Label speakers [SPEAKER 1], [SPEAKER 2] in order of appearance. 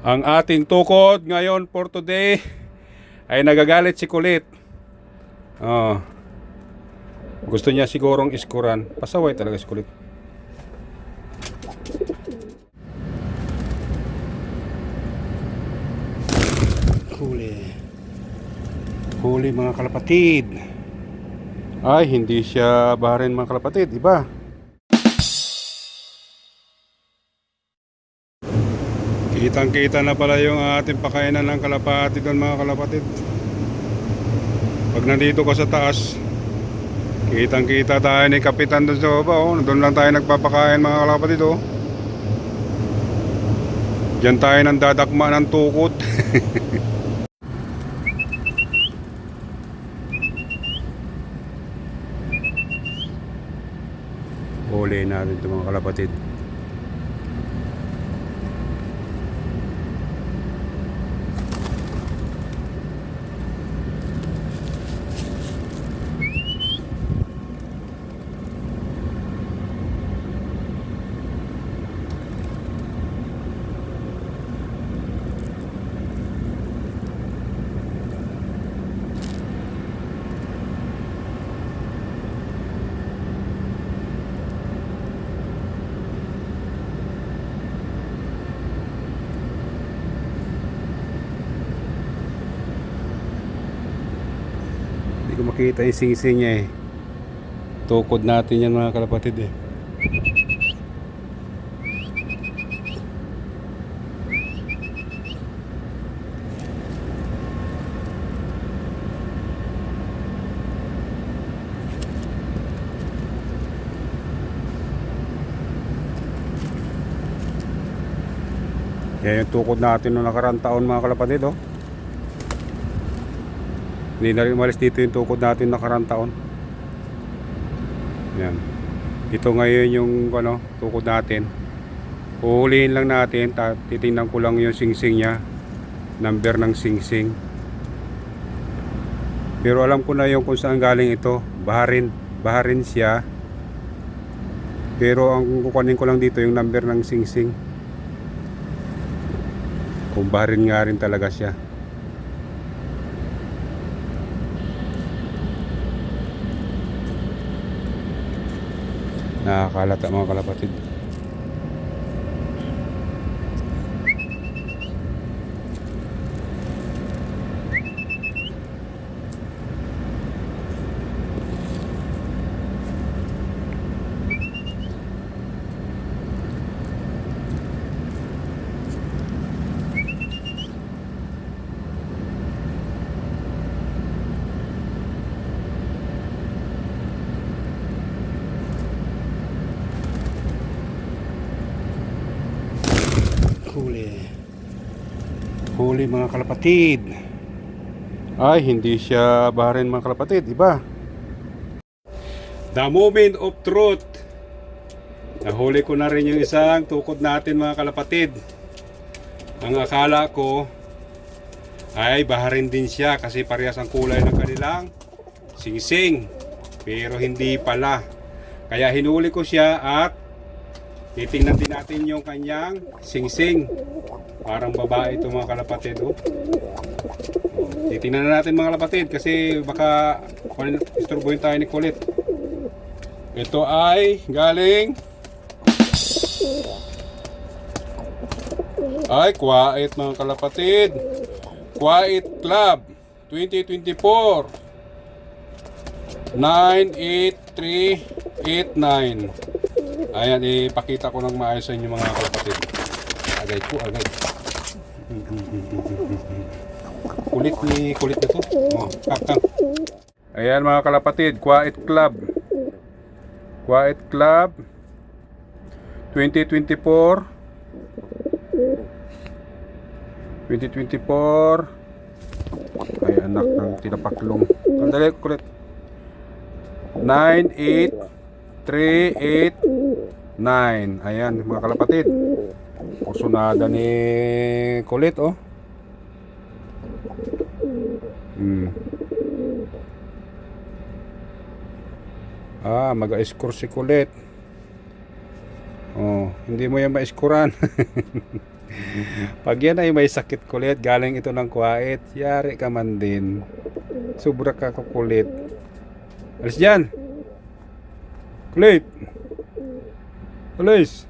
[SPEAKER 1] Ang ating tukod ngayon for today ay nagagalit si Kulit. Oh. Gusto niya sigurong iskuran. Pasaway talaga si Kulit. Huli. Huli mga kalapatid. Ay, hindi siya baharin mga kalapatid, iba. Kitang kita na pala yung ating pakainan ng kalapatid doon mga kalapatid. Pag nandito ka sa taas, kitang kita tayo ni Kapitan doon sa baba. Oh. Doon lang tayo nagpapakain mga kalapatid. Oh. Diyan tayo nang dadakma ng tukot. Huli natin ito mga kalapatid. Hindi ko makita yung sing-sing niya eh. Tukod natin yan mga kalapatid eh. Yan yung tukod natin noong nakarang taon mga kalapatid oh. Hindi na rin umalis dito yung tukod natin nakarang taon. Yan. Ito ngayon yung ano, tukod natin. Uhulihin lang natin, titingnan ko lang yung singsing niya. Number ng singsing. Pero alam ko na yung kung saan galing ito. Baharin. Baharin siya. Pero ang kukunin ko lang dito yung number ng singsing. Kung baharin nga rin talaga siya. Nakakalata mga kalapatid. Huli. Huli mga kalapatid. Ay, hindi siya baharin mga kalapatid. Iba. The moment of truth. Nahuli ko na rin yung isang tukod natin mga kalapatid. Ang akala ko ay baharin din siya kasi parehas ang kulay ng kanilang singsing. Pero hindi pala. Kaya hinuli ko siya at Titingnan din natin yung kanyang singsing. Parang babae ito mga kalapatid. Oh. Titingnan na natin mga kalapatid kasi baka isturbuhin tayo ni Kulit. Ito ay galing ay quiet mga kalapatid. Quiet Club 2024 98389 Ayan, ipakita ko ng maayos sa inyo mga kapatid. Agay ko, agay. kulit ni kulit na to. Oh, kak, kak. Ayan mga kalapatid, Quiet Club. Quiet Club 2024 2024 Ay anak ng tinapaklong. Sandali kulit. 98 3, 8, 9. Ayan, mga kalapatid. Kursunada ni Kulit, oh. Hmm. Ah, mag-score si Kulit. Oh, hindi mo yan ma-scorean. Pag yan ay may sakit kulit, galing ito ng kuwait, yari ka man din. Sobra ka kukulit. Alis dyan! Kulit! Alis!